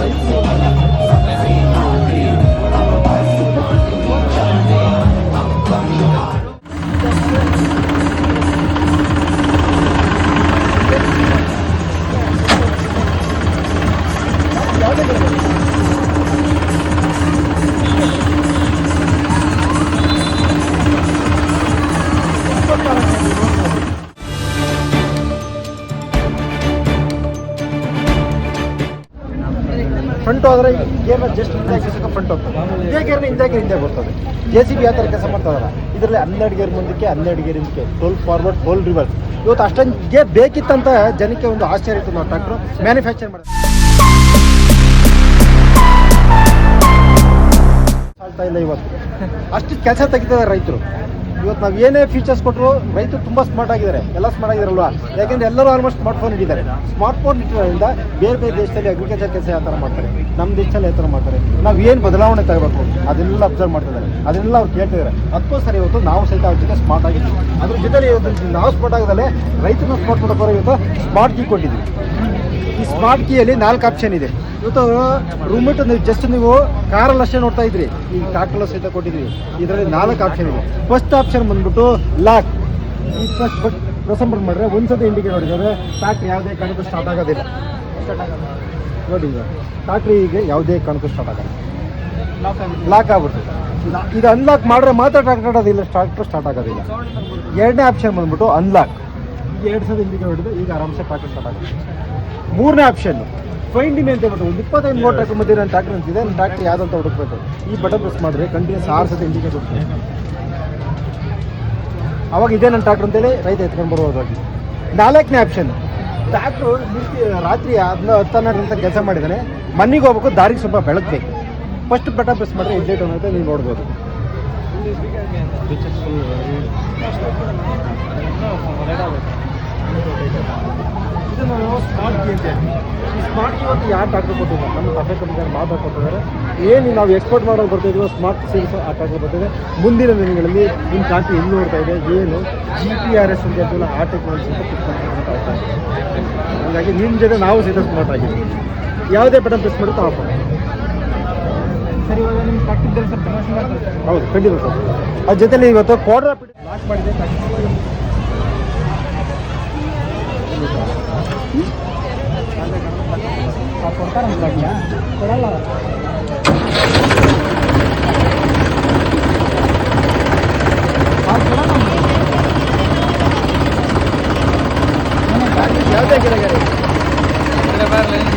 没错 front ಹೋದ್ರೆ ಗೇರ್ನ just ಹಿಂದೆ ಹಾಕಿಸಕ್ಕೆ front ಹೋಗ್ತದೆ. ಇದೇ ಗೇರ್ನ ಹಿಂದೆ ಹಾಕಿ ಹಿಂದೆ ಬರ್ತದೆ. ಜೆ ಸಿ ಬಿ ಆ ಥರ ಕೆಲಸ ಮಾಡ್ತಾರಲ್ಲ ಇದರಲ್ಲಿ ಹನ್ನೆರಡು ಗೇರ್ ಮುಂದಕ್ಕೆ, ಹನ್ನೆರಡು ಗೇರ್ ಹಿಂದಕ್ಕೆ ಟೋಲ್ ಫಾರ್ವರ್ಡ್ ಟೋಲ್ ರಿವರ್ಸ್ ಇವತ್ತು ಅಷ್ಟೊಂದು ಗೇರ್ ಬೇಕಿತ್ತಂತ ಜನಕ್ಕೆ ಒಂದು ಆಶ್ಚರ್ಯ ಇತ್ತು ನಾವು ಟ್ರ್ಯಾಕ್ಟ್ರು ಮ್ಯಾನುಫ್ಯಾಕ್ಚರ್ ಮಾಡೋದು ಇಲ್ಲ ಇವತ್ತು ಅಷ್ಟು ಕೆಲಸ ತೆಗಿತಾರೆ ರೈತರು. ಇವತ್ತು ನಾವು ಏನೇ ಫೀಚರ್ಸ್ ಕೊಟ್ಟರು ರೈತರು ತುಂಬ ಸ್ಮಾರ್ಟ್ ಆಗಿದ್ದಾರೆ. ಎಲ್ಲ ಸ್ಮಾರ್ಟ್ ಆಗಿದಾರಲ್ವಾ ಯಾಕೆಂದ್ರೆ ಎಲ್ಲರೂ ಆಲ್ಮೋಸ್ಟ್ ಸ್ಮಾರ್ಟ್ ಫೋನ್ ಇಟ್ಟಿದ್ದಾರೆ ಸ್ಮಾರ್ಟ್ ಫೋನ್ ಇಟ್ಟಿರೋದ್ರಿಂದ ಬೇರೆ ಬೇರೆ ದೇಶದಲ್ಲಿ ಅಗ್ರಿಕಲ್ಚರ್ ಕೆಲಸ ಯಾವ ಥರ ಮಾಡ್ತಾರೆ? ನಮ್ಮ ದೇಶದಲ್ಲಿ ಯಾವ ಥರ ಮಾಡ್ತಾರೆ? ನಾವು ಏನು ಬದಲಾವಣೆ ತಗೋಬೇಕು? ಅದನ್ನೆಲ್ಲ ಅಬ್ಸರ್ವ್ ಮಾಡ್ತಿದ್ದಾರೆ ಅದನ್ನೆಲ್ಲ ಅವ್ರು ಕೇಳ್ತಿದ್ದಾರೆ ಅದಕ್ಕೋಸ್ಕರ ಇವತ್ತು ನಾವು ಸಹಿತ ಅವ್ರ ಜೊತೆ ಸ್ಮಾರ್ಟ್ ಆಗಿದ್ದೀವಿ. ಅದ್ರ ಜೊತೆ ಇವತ್ತು ನಾವು ಸ್ಮಾರ್ಟ್ ಆಗೋದಲ್ಲೇ ರೈತರನ್ನ ಸ್ಮಾರ್ಟ್ ಮಾಡೋಕ್ಕೋರ ಇವತ್ತು ಸ್ಮಾರ್ಟ್ ಗೀ ಕೊಟ್ಟಿದ್ದೀವಿ. ಈ ಸ್ಮಾರ್ಟ್ ಕೀಯಲ್ಲಿ ನಾಲ್ಕು ಆಪ್ಷನ್ ಇದೆ. ಇವತ್ತು ರೂಮಿಟ್ ನೀವು ಜಸ್ಟ್ ನೀವು ಕಾರಲ್ಲಿ ಅಷ್ಟೇ ನೋಡ್ತಾ ಇದ್ರಿ. ಈ ಟ್ರಾಕ್ಟರ್ ಸಹಿತ ಕೊಟ್ಟಿದ್ರಿ ಇದರಲ್ಲಿ ನಾಲ್ಕು ಆಪ್ಷನ್ ಇದೆ. ಫಸ್ಟ್ ಆಪ್ಷನ್ ಬಂದ್ಬಿಟ್ಟು ಲಾಕ್ ಈ ಫಸ್ಟ್ ಬಟ್ ಪ್ರಸಂಬರ್ ಮಾಡಿದ್ರೆ ಒಂದ್ಸತಿ ಇಂಡಿಕೇಟ್ ನೋಡಿದ್ರೆ ಟ್ಯಾಕ್ಟ್ರಿ ಯಾವುದೇ ಕಾರಣಕ್ಕೂ ಸ್ಟಾರ್ಟ್ ಆಗೋದಿಲ್ಲ. ನೋಡಿ ಈಗ ಟ್ರಾಕ್ಟ್ರಿಗೆ ಯಾವುದೇ ಕಾರಣಕ್ಕೂ ಸ್ಟಾರ್ಟ್ ಆಗಲ್ಲ. ಲಾಕ್ ಆಗ್ಬಿಡ್ತದೆ. ಇದು- ಅನ್ಲಾಕ್ ಮಾಡಿದ್ರೆ ಮಾತ್ರ ಟ್ರಾಕ್ಟರ್ ಆಡೋದಿಲ್ಲ ಟ್ರಾಕ್ಟರ್ ಸ್ಟಾರ್ಟ್ ಆಗೋದಿಲ್ಲ. ಎರಡನೇ ಆಪ್ಷನ್ ಬಂದ್ಬಿಟ್ಟು ಅನ್ಲಾಕ್ ಈಗ ಎರಡು ಸಲ ಇಂಡಿಕೇಟ್ ಹೊಡೆದು ಈಗ ಆರಾಮ್ಸೆ ಟ್ರಾಕ್ಟರ್ ಸ್ಟಾರ್ಟ್ ಆಗುತ್ತೆ. ಮೂರನೇ ಆಪ್ಷನ್ ಫೈಂಡಿನ್ ಅಂತ ಹೇಳ್ಬಿಟ್ಟು ಒಂದು ಇಪ್ಪತ್ತೈದು ಮೋಟರ್ ಹಾಕೊಂಬಂದಿರೋ ಅಂತ ಟ್ರಾಕ್ಟರ್ ಅಂತಿದೆ ನನ್ನ ಟ್ರಾಕ್ಟರ್ ಯಾವ್ದಂತ ಹುಡುಕ್ಬೇಕು. ಈ ಬಟನ್ ಪ್ರೆಸ್ ಮಾಡಿದ್ರೆ ಕಂಟಿನ್ಯೂಸ್ ಆರು ಸತಿ ಇಂಡಿಕೇಟ್ ಹೋಗ್ತದೆ. ಅವಾಗ ಇದೇ ನನ್ನ ಟ್ರಾಕ್ಟರ್ ಅಂತೇಳಿ ರೈತ ಎತ್ಕೊಂಡು ಬರ್ಬೋದಾಗಿ ನಾಲ್ಕನೇ ಆಪ್ಷನ್ ಟ್ಯಾಕ್ಟ್ರು ರಾತ್ರಿ ಅದನ್ನ ಹತ್ತು ಹನ್ನೆರಡು ಕೆಲಸ ಮಾಡಿದ್ದಾನೆ ಮನೆಗೆ ಹೋಗ್ಬೇಕು ದಾರಿಗೆ ಸ್ವಲ್ಪ ಬೆಳಗ್ಗೆ ಫಸ್ಟ್ ಬಟನ್ ಪ್ರೆಸ್ ಮಾಡಿದ್ರೆ ಇಂಡಿಕೇಟ್ ಅಂತ ನೀವು ನೋಡ್ಬೋದು. ಇದನ್ನು ನಾವು ಸ್ಮಾರ್ಟ್ ಕೀ ಅಂತ ಹೇಳ್ತೀವಿ ಈ ಸ್ಮಾರ್ಟ್ ಕೀ ಇವತ್ತು ಯಾಕೆ ಕೊಟ್ಟಿದ್ದಾರೆ ನಮ್ಮ ಕಫೆ ಕಂಪನಿಯವರು ಮಾತು ಹಾಕೊಟ್ಟಿದ್ದಾರೆ ಏನು ನಾವು ಎಕ್ಸ್ಪೋರ್ಟ್ ಮಾಡೋದು ಬರ್ತಾಯಿದ್ವೋ ಸ್ಮಾರ್ಟ್ ಆ ಟ್ರಾಕ್ಟರ್ ಬರ್ತಿದೆ ಮುಂದಿನ ದಿನಗಳಲ್ಲಿ ನಿಮ್ಮ ಟ್ರಾಕ್ಟರ್ ಎಲ್ಲಿ ನೋಡ್ತಾ ಇದೆ ಏನು? ಜಿ ಪಿ ಆರ್ ಎಸ್ ಅಂತ ಹೇಳ್ತೀವಲ್ಲ ಆ ಟೆಕ್ನಾಲಜಿ ಅಂತ ಫಿಕ್ಸ್ ಮಾಡ್ತಾ ಹಾಗಾಗಿ ನಿಮ್ಮ ಜೊತೆ ನಾವು ಸಹಿತ ಸ್ಮಾರ್ಟ್ ಆಗಿದ್ದೀವಿ. ಯಾವುದೇ ಬಟನ್ ಪ್ರೆಸ್ ಮಾಡಿ ಆಫ್ ಮಾಡಿ ಸರ್ ಇವಾಗ ನಿಮ್ಮ ಟ್ರ್ಯಾಕ್ಟರ್ ಸರ್ ಪ್ರಮೋಷನ್ ಮಾಡ್ತಾರೆ ಹೌದು ಖಂಡಿತ ಸರ್. ಅದ್ರ ಜೊತೆಲಿ ಇವತ್ತು ಕ್ವಾಡ್ರಾ ಲಾಸ್ಟ್ ಮಾಡಿದೆ ಕೊಡ್ತಾರೆ ಕೊಡಲ್ಲ ಯಾವುದೇ ಗಿಡ ಗಿಡ ಬೇರೆ ಲೈನ್